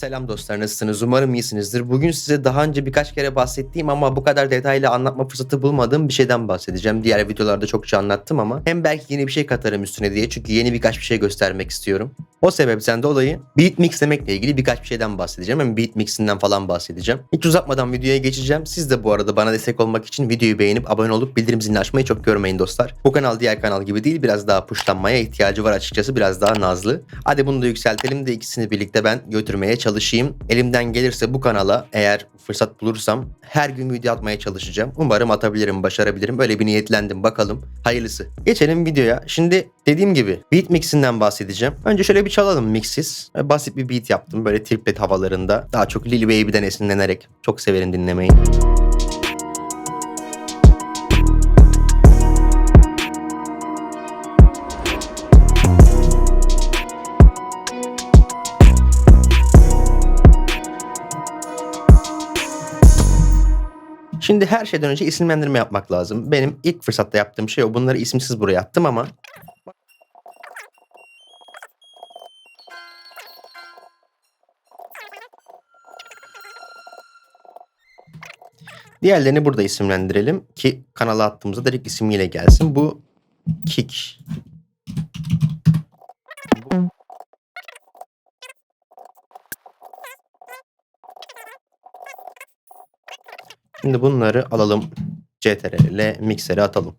Selam dostlar nasılsınız? Umarım iyisinizdir. Bugün size daha önce birkaç kere bahsettiğim ama bu kadar detaylı anlatma fırsatı bulmadığım bir şeyden bahsedeceğim. Diğer videolarda çokça anlattım ama hem belki yeni bir şey katarım üstüne diye çünkü yeni birkaç bir şey göstermek istiyorum. O sebepten dolayı beat mixlemekle ilgili birkaç bir şeyden bahsedeceğim. Hem beat mixinden falan bahsedeceğim. Hiç uzatmadan videoya geçeceğim. Siz de bu arada bana destek olmak için videoyu beğenip abone olup bildirim zilini açmayı çok görmeyin dostlar. Bu kanal diğer kanal gibi değil biraz daha puşlanmaya ihtiyacı var açıkçası biraz daha nazlı. Hadi bunu da yükseltelim de ikisini birlikte ben götürmeye çalışayım. Elimden gelirse bu kanala eğer fırsat bulursam her gün video atmaya çalışacağım. Umarım atabilirim, başarabilirim. Böyle bir niyetlendim bakalım. Hayırlısı. Geçelim videoya. Şimdi dediğim gibi beat mixinden bahsedeceğim. Önce şöyle bir çalalım mixsiz. Basit bir beat yaptım böyle triplet havalarında. Daha çok Lil Baby'den esinlenerek. Çok severim dinlemeyi. Şimdi her şeyden önce isimlendirme yapmak lazım. Benim ilk fırsatta yaptığım şey o. Bunları isimsiz buraya attım ama Diğerlerini burada isimlendirelim ki kanala attığımızda direkt ismiyle gelsin. Bu kick. Şimdi bunları alalım. CTRL ile mikseri atalım.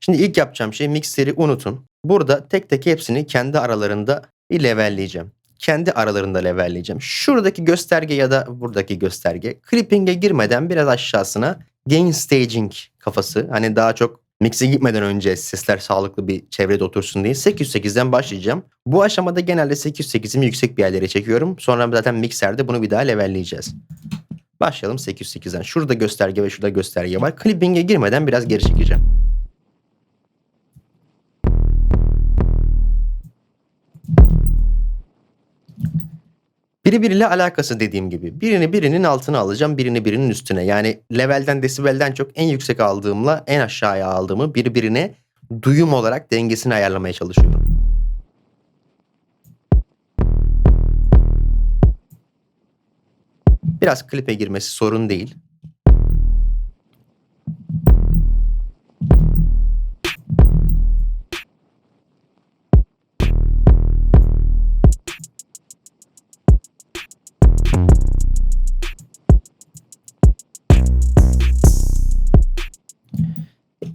Şimdi ilk yapacağım şey mikseri unutun. Burada tek tek hepsini kendi aralarında bir levelleyeceğim. Kendi aralarında levelleyeceğim. Şuradaki gösterge ya da buradaki gösterge clipping'e girmeden biraz aşağısına gain staging kafası. Hani daha çok Mix'e gitmeden önce sesler sağlıklı bir çevrede otursun diye 808'den başlayacağım. Bu aşamada genelde 808'imi yüksek bir yerlere çekiyorum. Sonra zaten mikserde bunu bir daha levelleyeceğiz. Başlayalım 808'den. Şurada gösterge ve şurada gösterge var. Clipping'e girmeden biraz geri çekeceğim. Biri biriyle alakası dediğim gibi. Birini birinin altına alacağım, birini birinin üstüne. Yani levelden, desibelden çok en yüksek aldığımla en aşağıya aldığımı birbirine duyum olarak dengesini ayarlamaya çalışıyorum. Biraz klipe girmesi sorun değil.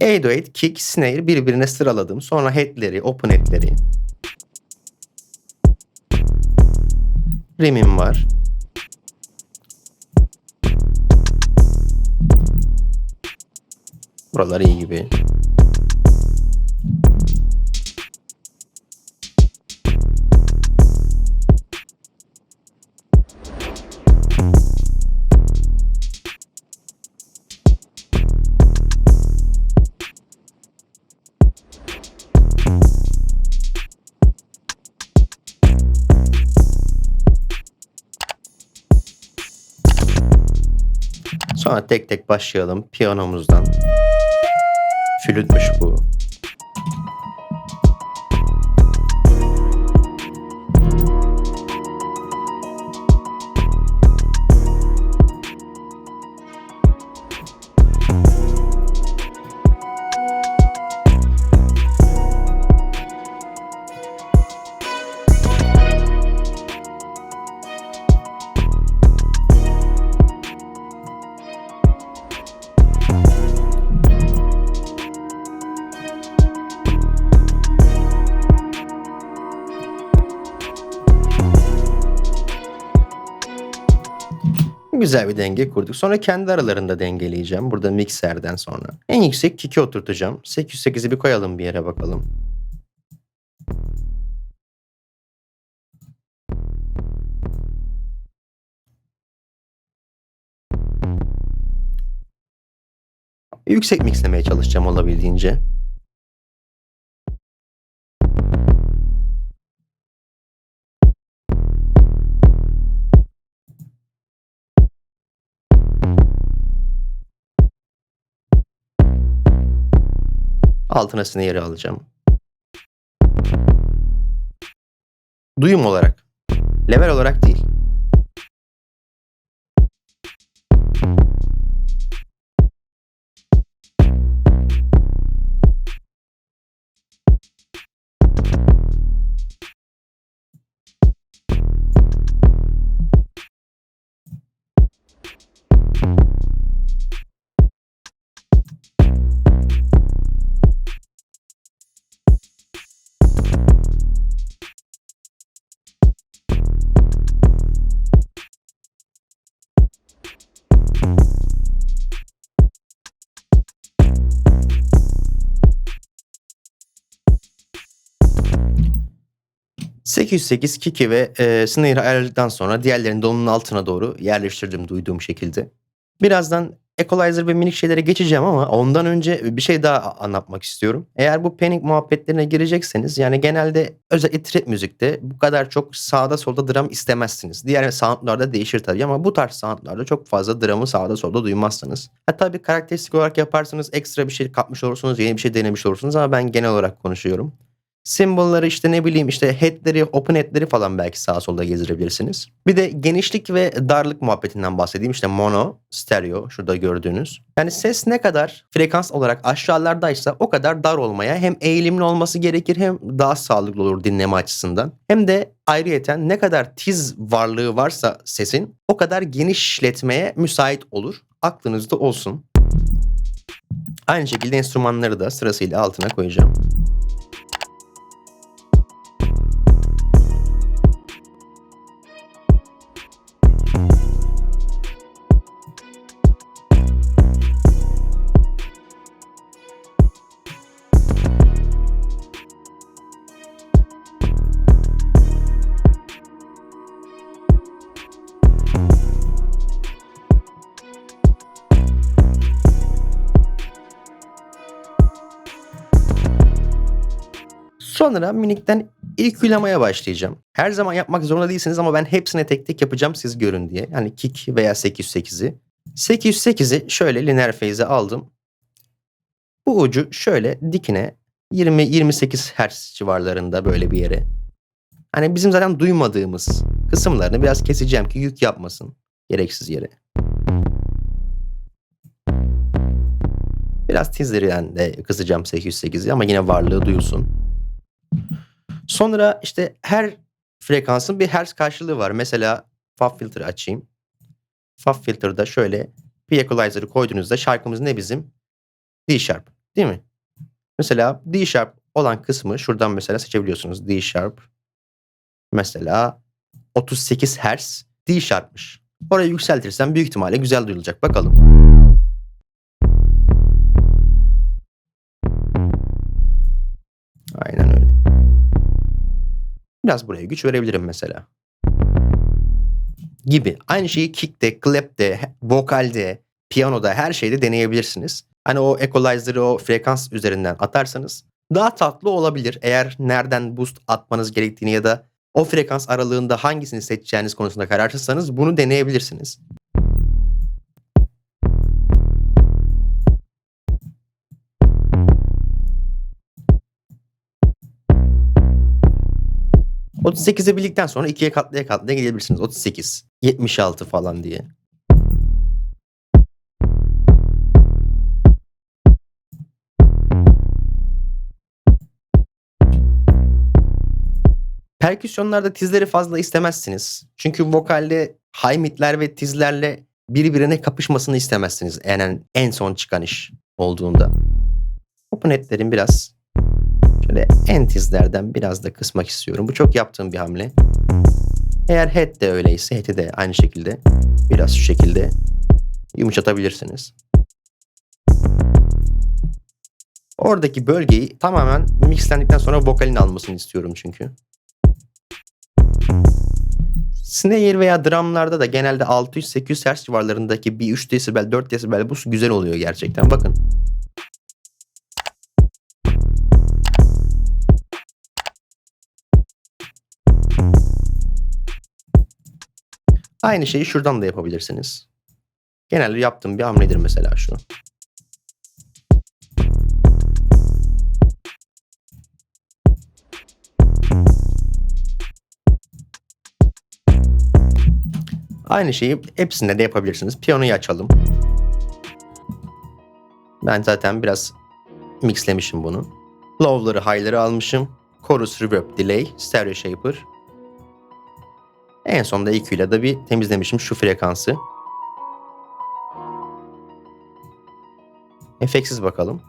A8, kick, snare birbirine sıraladım. Sonra headleri, open headleri. Rim'im var. Buralar iyi gibi. Sonra tek tek başlayalım piyanomuzdan. Flütmüş bu. Güzel bir denge kurduk. Sonra kendi aralarında dengeleyeceğim. Burada mikserden sonra. En yüksek kick'i oturtacağım. 808'i bir koyalım bir yere bakalım. Yüksek mixlemeye çalışacağım olabildiğince. Altına snare'ı alacağım. Duyum olarak. Level olarak değil. 808 Kiki ve e, Snare'ı ayarladıktan sonra diğerlerini de onun altına doğru yerleştirdim duyduğum şekilde. Birazdan equalizer ve minik şeylere geçeceğim ama ondan önce bir şey daha anlatmak istiyorum. Eğer bu panic muhabbetlerine girecekseniz yani genelde özellikle trap müzikte bu kadar çok sağda solda dram istemezsiniz. Diğer soundlarda değişir tabii ama bu tarz soundlarda çok fazla dramı sağda solda duymazsınız. Ha tabii karakteristik olarak yaparsanız ekstra bir şey katmış olursunuz, yeni bir şey denemiş olursunuz ama ben genel olarak konuşuyorum. Symbol'ları işte ne bileyim işte head'leri, open head'leri falan belki sağa solda gezdirebilirsiniz. Bir de genişlik ve darlık muhabbetinden bahsedeyim. İşte mono, stereo şurada gördüğünüz. Yani ses ne kadar frekans olarak aşağılardaysa o kadar dar olmaya hem eğilimli olması gerekir hem daha sağlıklı olur dinleme açısından. Hem de ayrıyeten ne kadar tiz varlığı varsa sesin o kadar genişletmeye müsait olur. Aklınızda olsun. Aynı şekilde enstrümanları da sırasıyla altına koyacağım. Sonra minikten ilk başlayacağım. Her zaman yapmak zorunda değilsiniz ama ben hepsine tek tek yapacağım siz görün diye. Yani kick veya 808'i. 808'i şöyle linear phase'e aldım. Bu ucu şöyle dikine 20-28 Hz civarlarında böyle bir yere. Hani bizim zaten duymadığımız kısımlarını biraz keseceğim ki yük yapmasın gereksiz yere. Biraz tizlerinden de kısacağım 808'i ama yine varlığı duyulsun. Sonra işte her frekansın bir hertz karşılığı var. Mesela FAB filter açayım. FAB filter'da şöyle bir equalizer'ı koyduğunuzda şarkımız ne bizim? D sharp değil mi? Mesela D sharp olan kısmı şuradan mesela seçebiliyorsunuz. D sharp mesela 38 Hz D sharp'mış. Orayı yükseltirsem büyük ihtimalle güzel duyulacak. Bakalım. Biraz buraya güç verebilirim mesela. Gibi. Aynı şeyi kick'te, clap'te, vokalde, piyanoda her şeyde deneyebilirsiniz. Hani o equalizer'ı o frekans üzerinden atarsanız daha tatlı olabilir. Eğer nereden boost atmanız gerektiğini ya da o frekans aralığında hangisini seçeceğiniz konusunda kararsızsanız bunu deneyebilirsiniz. 38'e bildikten sonra 2'ye katlaya katlaya gidebilirsiniz. 38, 76 falan diye. Perküsyonlarda tizleri fazla istemezsiniz. Çünkü vokalde high midler ve tizlerle birbirine kapışmasını istemezsiniz. Yani en son çıkan iş olduğunda. Open biraz Şöyle entizlerden biraz da kısmak istiyorum. Bu çok yaptığım bir hamle. Eğer head de öyleyse head'i de aynı şekilde biraz şu şekilde yumuşatabilirsiniz. Oradaki bölgeyi tamamen mixlendikten sonra vokalin almasını istiyorum çünkü. Snare veya drumlarda da genelde 600-800 Hz civarlarındaki bir 3 desibel 4 desibel bu güzel oluyor gerçekten. Bakın. Aynı şeyi şuradan da yapabilirsiniz. Genelde yaptığım bir hamledir mesela şu. Aynı şeyi hepsinde de yapabilirsiniz. Piyanoyu açalım. Ben zaten biraz mixlemişim bunu. Low'ları, high'ları almışım. Chorus, reverb, delay, stereo shaper, en sonunda EQ ile de bir temizlemişim şu frekansı. Efeksiz bakalım.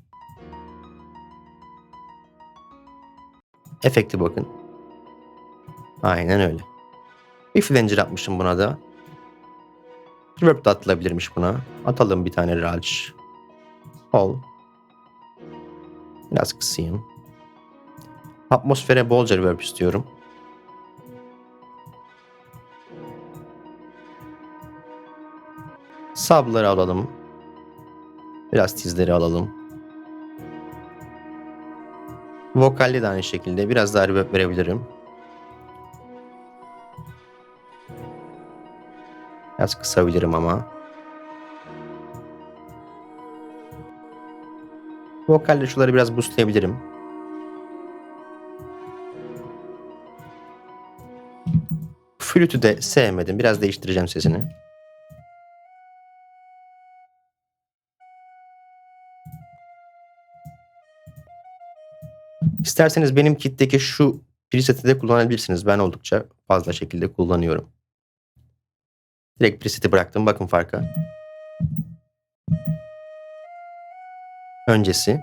Efekti bakın. Aynen öyle. Bir flanger atmışım buna da. Reverb de atılabilirmiş buna. Atalım bir tane Ralch. Hall. Biraz kısayım. Atmosfere bolca reverb istiyorum. Sabları alalım. Biraz tizleri alalım. Vokalli de aynı şekilde. Biraz daha reverb verebilirim. Biraz kısabilirim ama. Vokalde şuları biraz boostlayabilirim. Flütü de sevmedim. Biraz değiştireceğim sesini. İsterseniz benim kitteki şu preseti de kullanabilirsiniz. Ben oldukça fazla şekilde kullanıyorum. Direkt preseti bıraktım. Bakın farka. Öncesi.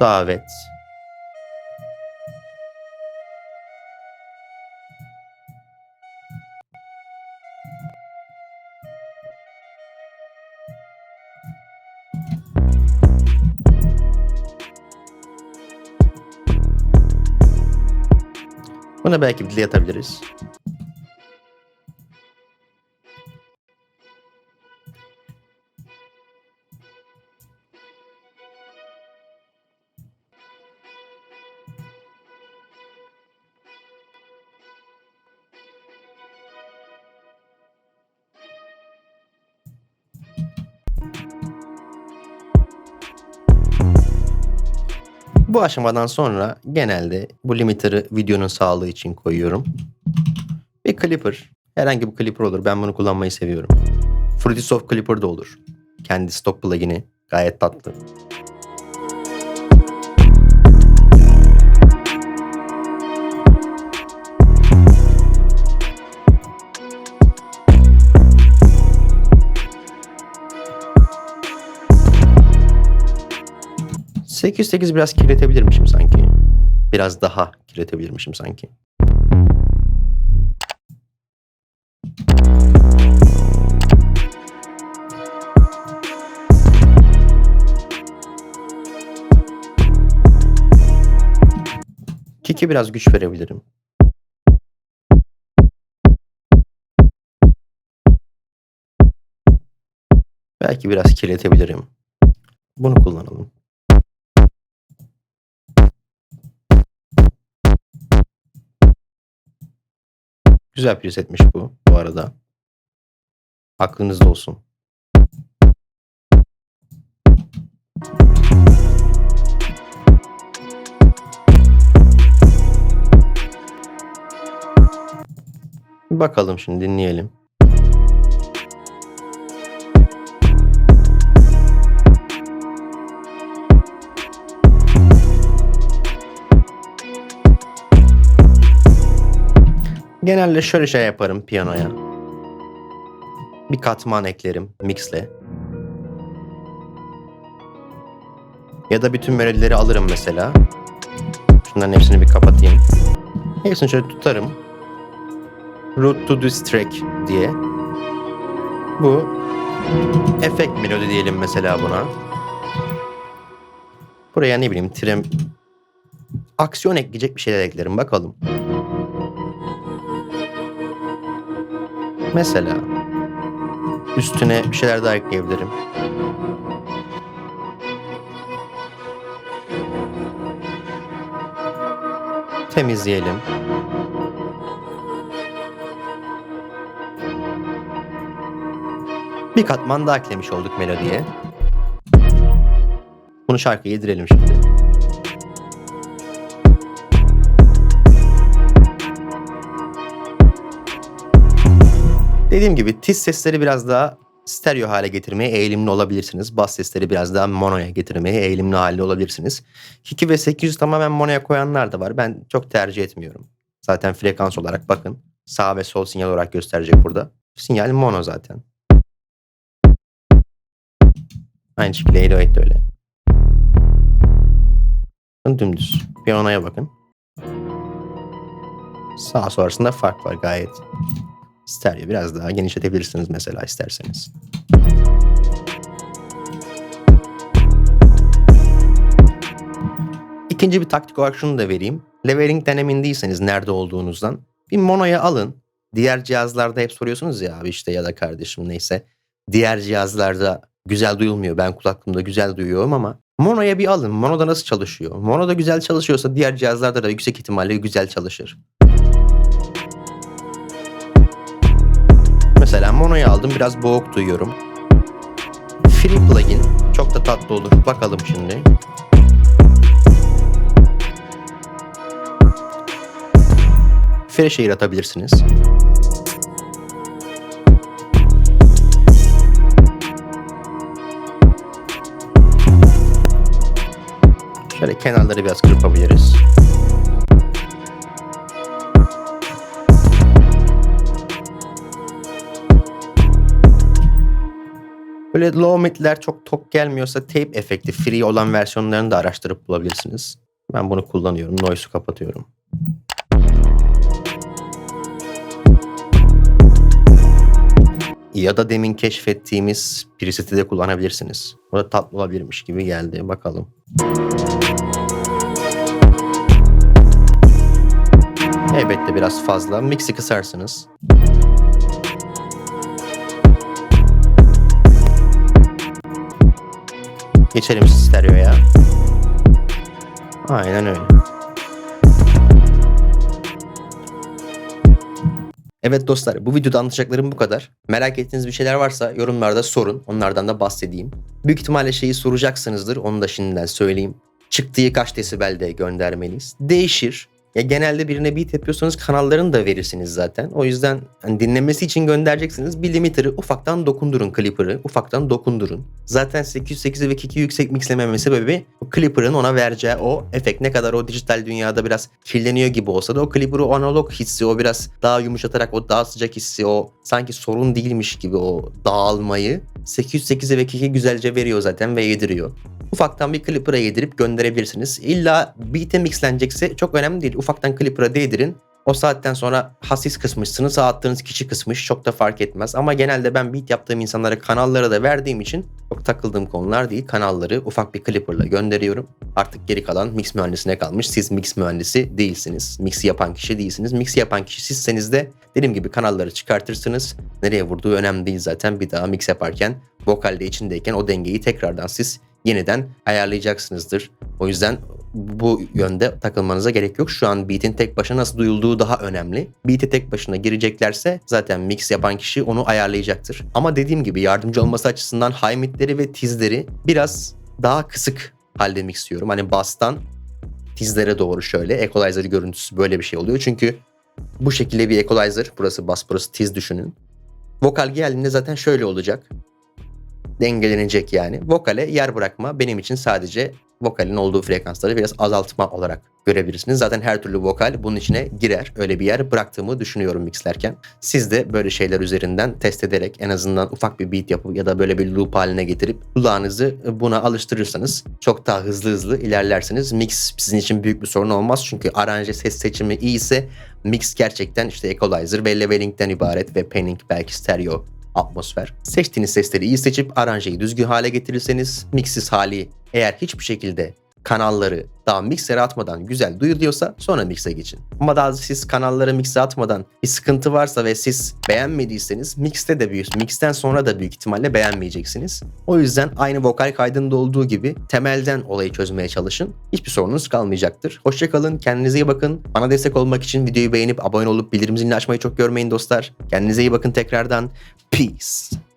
Davet. Buna belki bir delay atabiliriz. Bu aşamadan sonra genelde bu limiter'ı videonun sağlığı için koyuyorum. Bir clipper. Herhangi bir clipper olur. Ben bunu kullanmayı seviyorum. Fruity Soft Clipper da olur. Kendi stock plugin'i. Gayet tatlı. ...808 biraz kirletebilirmişim sanki. Biraz daha kirletebilirmişim sanki. Kick'e biraz güç verebilirim. Belki biraz kirletebilirim. Bunu kullanalım. Güzel presetmiş bu bu arada. Aklınızda olsun. Bakalım şimdi dinleyelim. Genelde şöyle şey yaparım piyanoya. Bir katman eklerim mixle. Ya da bütün melodileri alırım mesela. Şunların hepsini bir kapatayım. Hepsini şöyle tutarım. Root to this track diye. Bu efekt melodi diyelim mesela buna. Buraya ne bileyim trim aksiyon ekleyecek bir şeyler eklerim bakalım. Mesela üstüne bir şeyler daha ekleyebilirim. Temizleyelim. Bir katman daha eklemiş olduk melodiye. Bunu şarkıya yedirelim şimdi. Dediğim gibi tiz sesleri biraz daha stereo hale getirmeye eğilimli olabilirsiniz. Bas sesleri biraz daha monoya getirmeye eğilimli halde olabilirsiniz. 2 ve 800 tamamen monoya koyanlar da var. Ben çok tercih etmiyorum. Zaten frekans olarak bakın. Sağ ve sol sinyal olarak gösterecek burada. Sinyal mono zaten. Aynı şekilde 808 de öyle. Dümdüz. Piyanoya bakın. Sağ sol arasında fark var gayet. Stereo biraz daha genişletebilirsiniz mesela isterseniz. İkinci bir taktik olarak şunu da vereyim. Leveling'den emin nerede olduğunuzdan bir monoya alın. Diğer cihazlarda hep soruyorsunuz ya abi işte ya da kardeşim neyse. Diğer cihazlarda güzel duyulmuyor. Ben kulaklığımda güzel duyuyorum ama monoya bir alın. Monoda nasıl çalışıyor? Monoda güzel çalışıyorsa diğer cihazlarda da yüksek ihtimalle güzel çalışır. Mesela monoyu aldım biraz boğuk duyuyorum. Free plugin çok da tatlı olur. Bakalım şimdi. Fresh'e atabilirsiniz. Şöyle kenarları biraz kırpabiliriz. Böyle low mid'ler çok tok gelmiyorsa tape efekti free olan versiyonlarını da araştırıp bulabilirsiniz. Ben bunu kullanıyorum. Noise'u kapatıyorum. Ya da demin keşfettiğimiz preset'i de kullanabilirsiniz. O da tatlı olabilirmiş gibi geldi. Bakalım. Elbette biraz fazla. Mix'i kısarsınız. Geçelim stereoya. Aynen öyle. Evet dostlar bu videoda anlatacaklarım bu kadar. Merak ettiğiniz bir şeyler varsa yorumlarda sorun. Onlardan da bahsedeyim. Büyük ihtimalle şeyi soracaksınızdır. Onu da şimdiden söyleyeyim. Çıktığı kaç desibelde göndermeniz? Değişir. Ya genelde birine beat yapıyorsanız kanallarını da verirsiniz zaten. O yüzden hani dinlemesi için göndereceksiniz. Bir limiter'ı ufaktan dokundurun Clipper'ı. Ufaktan dokundurun. Zaten 808 ve 2 yüksek mixlememe sebebi o Clipper'ın ona vereceği o efekt. Ne kadar o dijital dünyada biraz kirleniyor gibi olsa da o Clipper'ı o analog hissi, o biraz daha yumuşatarak o daha sıcak hissi, o sanki sorun değilmiş gibi o dağılmayı 808 ve 2 güzelce veriyor zaten ve yediriyor. Ufaktan bir Clipper'a yedirip gönderebilirsiniz. İlla beat'e mixlenecekse çok önemli değil. Ufaktan Clipper'a değdirin. O saatten sonra hassiz kısmışsınız, attığınız kişi kısmış çok da fark etmez. Ama genelde ben beat yaptığım insanlara kanallara da verdiğim için çok takıldığım konular değil. Kanalları ufak bir clipper'la gönderiyorum. Artık geri kalan mix mühendisine kalmış. Siz mix mühendisi değilsiniz. Mix'i yapan kişi değilsiniz. Mix'i yapan kişi sizseniz de dediğim gibi kanalları çıkartırsınız. Nereye vurduğu önemli değil zaten. Bir daha mix yaparken vokalde içindeyken o dengeyi tekrardan siz yeniden ayarlayacaksınızdır. O yüzden bu yönde takılmanıza gerek yok. Şu an beat'in tek başına nasıl duyulduğu daha önemli. Beat'e tek başına gireceklerse zaten mix yapan kişi onu ayarlayacaktır. Ama dediğim gibi yardımcı olması açısından high midleri ve tizleri biraz daha kısık halde mixliyorum. Hani bass'tan tizlere doğru şöyle equalizer görüntüsü böyle bir şey oluyor. Çünkü bu şekilde bir equalizer burası bass burası tiz düşünün. Vokal geldiğinde zaten şöyle olacak dengelenecek yani. Vokale yer bırakma benim için sadece vokalin olduğu frekansları biraz azaltma olarak görebilirsiniz. Zaten her türlü vokal bunun içine girer. Öyle bir yer bıraktığımı düşünüyorum mixlerken. Siz de böyle şeyler üzerinden test ederek en azından ufak bir beat yapıp ya da böyle bir loop haline getirip kulağınızı buna alıştırırsanız çok daha hızlı hızlı ilerlersiniz. Mix sizin için büyük bir sorun olmaz. Çünkü aranje ses seçimi iyi ise mix gerçekten işte equalizer ve leveling'den ibaret ve panning belki stereo atmosfer. Seçtiğiniz sesleri iyi seçip aranjeyi düzgün hale getirirseniz mixsiz hali eğer hiçbir şekilde kanalları daha miksere atmadan güzel duyuluyorsa sonra mikse geçin. Ama daha siz kanalları mikse atmadan bir sıkıntı varsa ve siz beğenmediyseniz mixte de büyük, mixten sonra da büyük ihtimalle beğenmeyeceksiniz. O yüzden aynı vokal kaydında olduğu gibi temelden olayı çözmeye çalışın. Hiçbir sorunuz kalmayacaktır. Hoşçakalın, kendinize iyi bakın. Bana destek olmak için videoyu beğenip abone olup bildirim zilini açmayı çok görmeyin dostlar. Kendinize iyi bakın tekrardan. Peace.